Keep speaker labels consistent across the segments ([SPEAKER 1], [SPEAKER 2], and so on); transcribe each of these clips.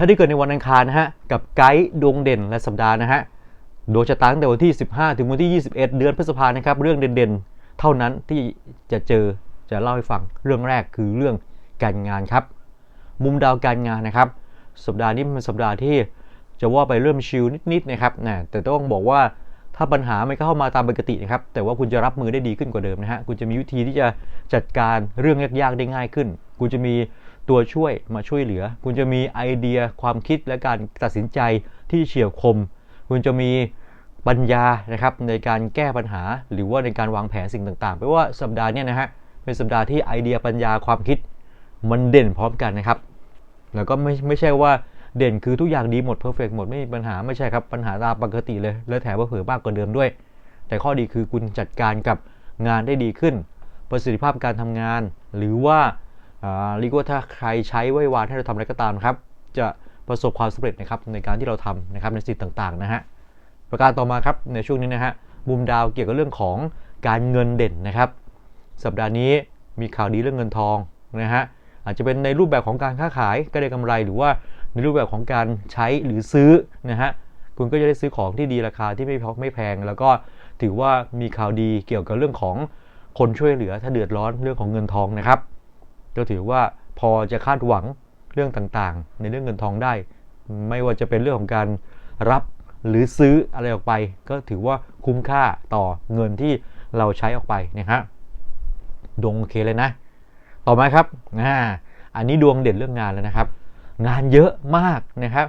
[SPEAKER 1] ถ้าที่เกิดในวันอังคารนะฮะ กับไกด์ดวงเด่นและสัปดาห์นะฮะ ดวงชะตาตั้งแต่วันที่ 15 ถึงวันที่ 21 เดือนพฤษภานะครับ เรื่องเด่นๆ เท่านั้นที่จะเจอจะเล่าให้ฟัง เรื่องแรกคือเรื่องการงานครับ มุมดาวการงานนะครับ สัปดาห์นี้เป็นสัปดาห์ที่จะว่าไปเริ่มชิลนิดๆนะครับนะแต่ต้องบอกว่าถ้าปัญหาไม่เข้ามาตามปกตินะครับ แต่ว่าคุณจะรับมือได้ดีขึ้นกว่าเดิมนะฮะ คุณจะมีวิธีที่จะจัดการเรื่องยากๆได้ง่ายขึ้น คุณจะมี ตัวช่วยมาช่วยเหลือ คุณจะมีไอเดียความคิดและการตัดสินใจที่เฉียบคม คุณจะมีปัญญานะครับในการแก้ปัญหา หรือว่าในการวางแผนสิ่งต่างๆเพราะว่าสัปดาห์นี้นะฮะเป็นสัปดาห์ที่ไอเดียปัญญาความคิดมันเด่นพร้อมกันนะครับ แล้วก็ไม่ไม่ใช่ว่าเด่นคือทุกอย่างดีหมดเพอร์เฟกหมดไม่มีปัญหาไม่ใช่ครับปัญหาตามปกติเลย และแถมว่าเผื่อมากกว่าเดิมด้วย แต่ข้อดีคือคุณจัดการกับงานได้ดีขึ้น ประสิทธิภาพการทำงาน หรือว่า เรียกว่าถ้าใครใช้ไว้วานให้เราทำอะไรก็ตามครับ จะประสบความสำเร็จนะครับในการที่เราทำนะครับในสิ่งต่างๆนะฮะประการต่อมาครับในช่วงนี้นะฮะมุมดาวเกี่ยวกับเรื่องของการเงินเด่นนะครับ สัปดาห์นี้มีข่าวดีเรื่องเงินทองนะฮะอาจจะเป็นในรูปแบบของการค้าขายก็ได้กำไรหรือว่าในรูปแบบของการใช้หรือซื้อนะฮะคุณก็จะได้ซื้อของที่ดีราคาที่ไม่ไม่แพง แล้วก็ถือว่ามีข่าวดีเกี่ยวกับเรื่องของคนช่วยเหลือถ้าเดือดร้อนเรื่องของเงินทองนะครับ ก็ถือว่าพอจะคาดหวังเรื่องต่างๆ ในเรื่องเงินทองได้ ไม่ว่าจะเป็นเรื่องของการรับหรือซื้ออะไรออกไป ก็ถือว่าคุ้มค่าต่อเงินที่เราใช้ออกไปนะครับดวงโอเคเลยนะ ต่อมาครับอ่าอันนี้ดวงเด่นเรื่องงานแล้วนะครับ งานเยอะมากนะครับ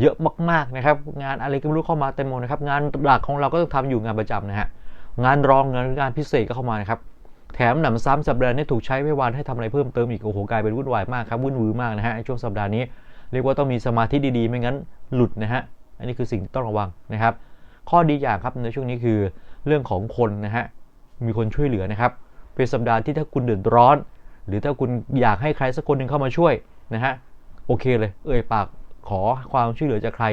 [SPEAKER 1] เยอะมากๆนะครับ งานอะไรก็ไม่รู้เข้ามาเต็มหมดนะครับ งานหลักของเราก็ต้องทำอยู่งานประจำนะฮะงานรองงานงานพิเศษก็เข้ามานะครับ แถมหนำซ้ำสัปดาห์นี้ถูกใช้ไม่วันให้ทำอะไรเพิ่มเติมอีกโอ้โหกลายเป็นวุ่นวายมากครับวุ่นวือมากนะฮะช่วงสัปดาห์นี้เรียกว่าต้องมีสมาธิดีๆ ไม่งั้นหลุดนะฮะอันนี้คือสิ่งที่ต้องระวังนะครับ ข้อดีอย่างครับในช่วงนี้คือเรื่องของคนนะฮะมีคนช่วยเหลือนะครับเป็นสัปดาห์ที่ถ้าคุณเดือดร้อน หรือถ้าคุณอยากให้ใครสักคนหนึ่งเข้ามาช่วยนะฮะโอเคเลย เอ่ยปากขอความช่วยเหลือจากใคร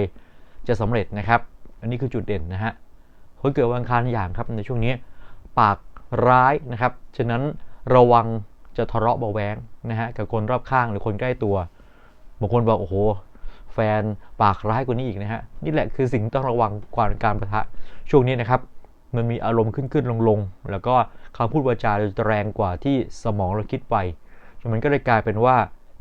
[SPEAKER 1] จะสำเร็จนะครับ อันนี้คือจุดเด่นนะฮะคนเกิดวันคารอย่างครับในช่วงนี้ ปาก ร้ายนะครับ ฉะนั้นระวังจะทะเลาะเบาแวงนะฮะกับคนรอบข้างหรือคนใกล้ตัว บางคนบอกโอ้โห แฟนปากร้ายกว่านี้อีกนะฮะ นี่แหละคือสิ่งต้องระวังก่อนการประทะช่วงนี้นะครับ มันมีอารมณ์ขึ้นขึ้นลงลงแล้วก็คำพูดวาจาจะแรงกว่าที่สมองเราคิดไปมันก็เลยกลายเป็นว่า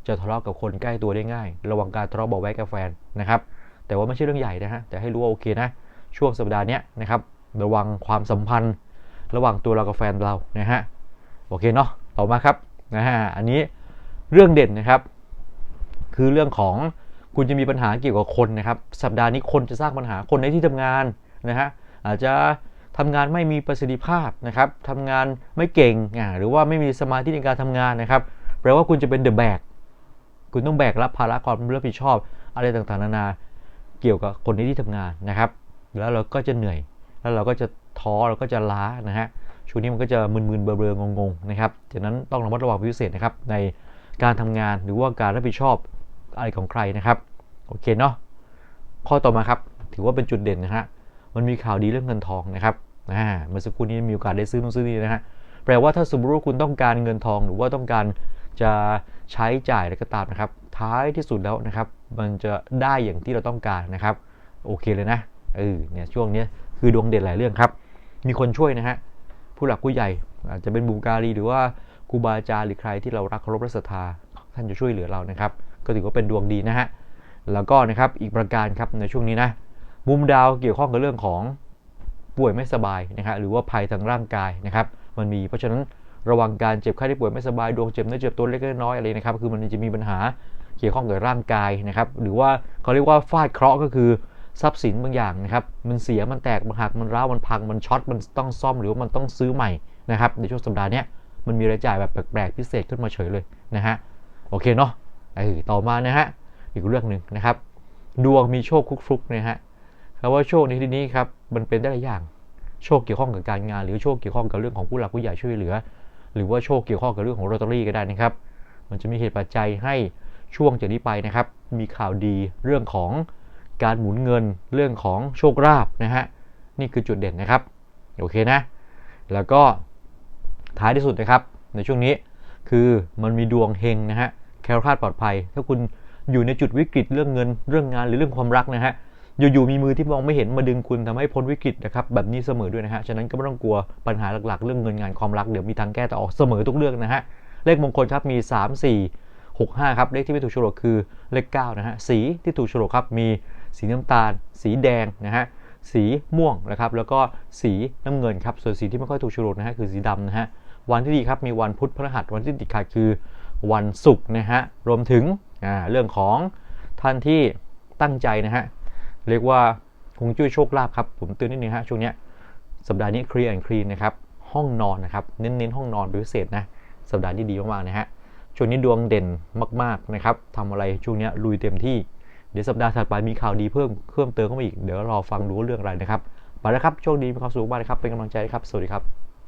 [SPEAKER 1] จะทะเลาะกับคนใกล้ตัวได้ง่าย ระวังการทะเลาะเบาแวงกับแฟนนะครับ แต่ว่าไม่ใช่เรื่องใหญ่นะฮะ แต่ให้รู้ว่าโอเคนะ ช่วงสัปดาห์นี้นะครับ ระวังความสัมพันธ์ ระหว่างตัวเรากับแฟนเรานะฮะโอเคเนาะต่อมาครับนะฮะอันนี้เรื่องเด่นนะครับ คือเรื่องของคุณจะมีปัญหาเกี่ยวกับคนนะครับ สัปดาห์นี้คนจะสร้างปัญหาคนในที่ทำงานนะฮะอาจจะทำงานไม่มีประสิทธิภาพนะครับทำงานไม่เก่งหรือว่าไม่มีสมาธิในการทำงานนะครับแปลว่าคุณจะเป็นเดอะแบกคุณต้องแบกรับภาระความรับผิดชอบ อะไรต่างๆนานาเกี่ยวกับคนที่ที่ทำงานนะครับ แล้วเราก็จะเหนื่อย แล้วเราก็จะ ท้อเราก็จะล้านะฮะช่วงนี้มันก็จะมึนๆเบลอๆงงๆนะครับจากนั้นต้องระมัดระวังพิเศษนะครับในการทำงานหรือว่าการรับผิดชอบอะไรของใครนะครับโอเคเนาะข้อต่อมาครับถือว่าเป็นจุดเด่นนะฮะมันมีข่าวดีเรื่องเงินทองนะครับอ่าเมื่อสักครู่นี้มีโอกาสได้ซื้อนู่นซื้อนี่นะฮะแปลว่าถ้าสมมติว่าคุณต้องการเงินทองหรือว่าต้องการจะใช้จ่ายอะไรก็ตามนะครับ ท้ายที่สุดแล้วนะครับ มันจะได้อย่างที่เราต้องการนะครับ โอเคเลยนะเออเนี่ยช่วงนี้คือดวงเด่นหลายเรื่องครับ มีคนช่วยนะฮะ ผู้หลักผู้ใหญ่ อาจจะเป็นบุญการีหรือว่าครูบาอาจารย์หรือใครที่เรารักเคารพและศรัทธาท่านจะช่วยเหลือเรานะครับ ก็ถือว่าเป็นดวงดีนะฮะ แล้วก็นะครับอีกประการครับในช่วงนี้นะ มุมดาวเกี่ยวข้องกับเรื่องของป่วยไม่สบายนะครับหรือว่าภัยทางร่างกายนะครับ มันมีเพราะฉะนั้นระวังการเจ็บไข้ได้ป่วยไม่สบายดวงเจ็บเนื้อเจ็บตัวเล็กน้อยอะไรนะครับคือมันจะมีปัญหาเกี่ยวข้องกับร่างกายนะครับ หรือว่าเขาเรียกว่าฟาดเคราะห์ก็คือ ทรัพย์สินบางอย่างนะครับ มันเสียมันแตกมันหักมันร้าวมันพังมันช็อตมันต้องซ่อมหรือว่ามันต้องซื้อใหม่นะครับในช่วงสัปดาห์นี้มันมีรายจ่ายแบบแปลกๆพิเศษขึ้นมาเฉยเลยนะฮะโอเคเนาะไอ้ต่อมานะฮะอีกเรื่องหนึ่งนะครับดวงมีโชคคุกฟุกนะฮะคำว่าโชคในที่นี้ครับมันเป็นได้หลายอย่าง โชคเกี่ยวข้องกับการงาน หรือโชคเกี่ยวข้องกับเรื่องของผู้หลักผู้ใหญ่ช่วยเหลือ หรือว่าโชคเกี่ยวข้องกับเรื่องของโรตารี่ก็ได้นะครับ มันจะมีเหตุปัจจัยให้ช่วงจากนี้ไปนะครับ มีข่าวดีเรื่องของ การหมุนเงินเรื่องของโชคลาภนะฮะนี่คือจุดเด่นนะครับโอเคนะ แล้วก็ท้ายที่สุดนะครับ ในช่วงนี้คือมันมีดวงเฮงนะฮะแคลคลาดปลอดภัย ถ้าคุณอยู่ในจุดวิกฤตเรื่องเงินเรื่องงานหรือเรื่องความรักนะฮะอยู่ๆมีมือที่มองไม่เห็นมาดึงคุณทำให้พ้นวิกฤตนะครับแบบนี้เสมอด้วยนะฮะฉะนั้นก็ไม่ต้องกลัวปัญหาหลักๆ เรื่องเงินงานความรักเดี๋ยวมีทางแก้ต่อออกเสมอทุกเรื่องนะฮะเลขมงคลครับมี 3 4 6 5 ครับ เลขที่ไม่ถูกโฉลกคือเลข9นะฮะสีที่ถูกโฉลกครับมี สีน้ำตาล สีแดงนะฮะสีม่วงนะครับแล้วก็สีน้ำเงินครับส่วนสีที่ไม่ค่อยถูกฉลกนะฮะคือสีดำนะฮะวันที่ดีครับมีวันพุธพฤหัสวันที่ติดขัดคือวันศุกร์นะฮะรวมถึงเรื่องของท่านที่ตั้งใจนะฮะเรียกว่าคงจุ้ยโชคลาภครับผมเตือนนิดนึงฮะช่วงนี้สัปดาห์นี้เคลียร์แอนคลีนนะครับห้องนอนนะครับเน้นๆห้องนอนเป็นพิเศษนะสัปดาห์นี้ดีมากๆนะฮะช่วงนี้ดวงเด่นมากๆนะครับทำอะไรช่วงนี้ลุยเต็มที่ เดี๋ยวสัปดาห์ถัดไปมีข่าวดีเพิ่มเพิ่มเติมเข้ามาอีก เดี๋ยวรอฟังดูว่าเรื่องอะไรนะครับ ไปแล้วครับ โชคดีมีความสุขมากนะครับ เป็นกำลังใจครับ สวัสดีครับ